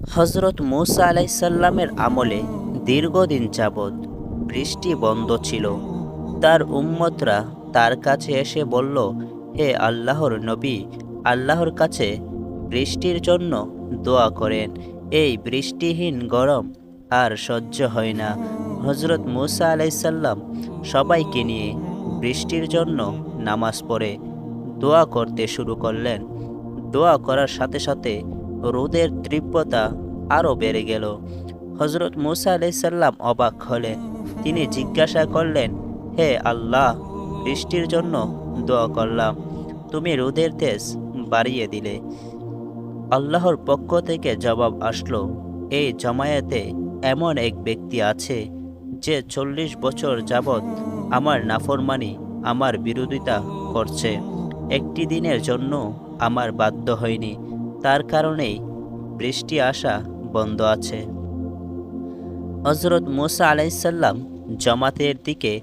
হজরত মৌসা আলাইসাল্লামের আমলে দীর্ঘদিন যাবৎ বৃষ্টি বন্ধ ছিল। তার উম্মতরা তার কাছে এসে বলল, হে আল্লাহর নবী, আল্লাহর কাছে বৃষ্টির জন্য দোয়া করেন। এই বৃষ্টিহীন গরম আর সহ্য হয় না। হজরত মুসা আলাইসাল্লাম সবাইকে নিয়ে বৃষ্টির জন্য নামাজ পড়ে। দোয়া করতে শুরু করলেন। দোয়া করার সাথে সাথে রোদের তীব্রতা আরও বেড়ে গেল। হজরত মুসা আলাইসাল্লাম অবাক হলেন। তিনি জিজ্ঞাসা করলেন, হে আল্লাহ, বৃষ্টির জন্য দোয়া করলাম। তুমি রোদের তেজ বাড়িয়ে দিলে। আল্লাহর পক্ষ থেকে জবাব আসলো, এই জমায়েতে এমন এক ব্যক্তি আছে যে চল্লিশ বছর যাবৎ আমার নাফরমানি, আমার বিরোধিতা করছে। একটি দিনের জন্য আমার বাধ্য হয়নি। তার কারণেই বৃষ্টি আসা বন্ধ আছে। হজরত মুসা আলাইসাল্লাম জমাতের দিকে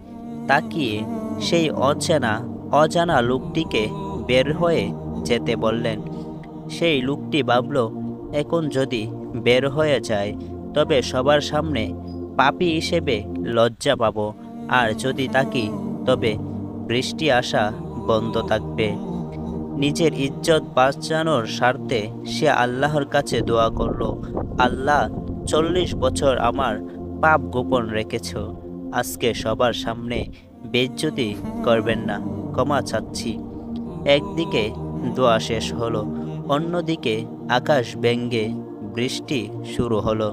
তাকিয়ে সেই অচেনা, অজানা লোকটিকে বের হয়ে যেতে বললেন। সেই লোকটি ভাবল, এখন যদি বের হয়ে যায়, তবে সবার সামনে পাপি হিসেবে লজ্জা পাব। আর যদি তাকি, তবে বৃষ্টি আসা বন্ধ থাকবে। নিজের ইজ্জত বাঁচানোর স্বার্থে সে আল্লাহর কাছে দোয়া করল, আল্লাহ, চল্লিশ বছর আমার পাপ গোপন রেখেছ। আজকে সবার সামনে বেজ্জতি করবেন না, ক্ষমা চাচ্ছি। একদিকে দোয়া শেষ হলো, অন্যদিকে আকাশ ব্যঙ্গে বৃষ্টি শুরু হলো।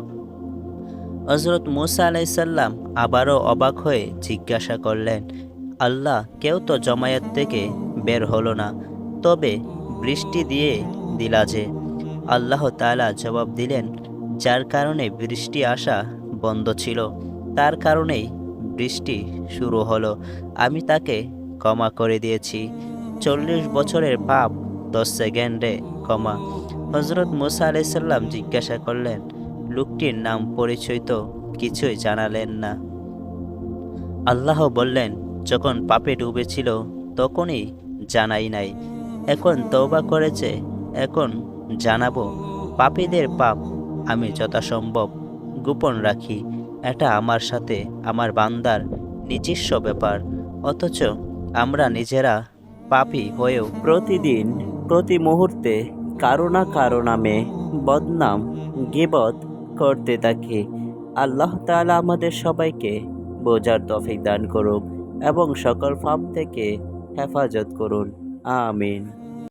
হজরত মুসা আলাইসাল্লাম আবারও অবাক হয়ে জিজ্ঞাসা করলেন, আল্লাহ, কেউ তো জমায়েত থেকে বের হলো না। তবে বৃষ্টি দিয়ে দিলা যে। আল্লাহ তালা জবাব দিলেন, যার কারণে বৃষ্টি আসা বন্ধ ছিল, তার কারণেই বৃষ্টি শুরু হলো। আমি তাকে ক্ষমা করে দিয়েছি। চল্লিশ বছরের পাপ দশ সেকেন্ডে ক্ষমা। হজরত মুসা আলাইসাল্লাম জিজ্ঞাসা করলেন, লোকটির নাম পরিচয় তো কিছুই জানালেন না। আল্লাহ বললেন, যখন পাপে ডুবেছিল তখনই জানাই নাই। এখন তওবা করেছে, এখন জানাব, পাপীদের পাপ আমি যথাসম্ভব গোপন রাখি, এটা আমার সাথে আমার বান্দার নিজস্ব ব্যাপার, অথচ আমরা নিজেরা পাপী হয়েও প্রতিদিন, প্রতি মুহূর্তে কারও না কারও নামে বদনাম, গিবত করতে থাকি। আল্লাহ তাআলা আমাদের সবাইকে বোঝার তফিক দান করুক এবং সকল ফাপ থেকে হেফাজত করুন। Amen.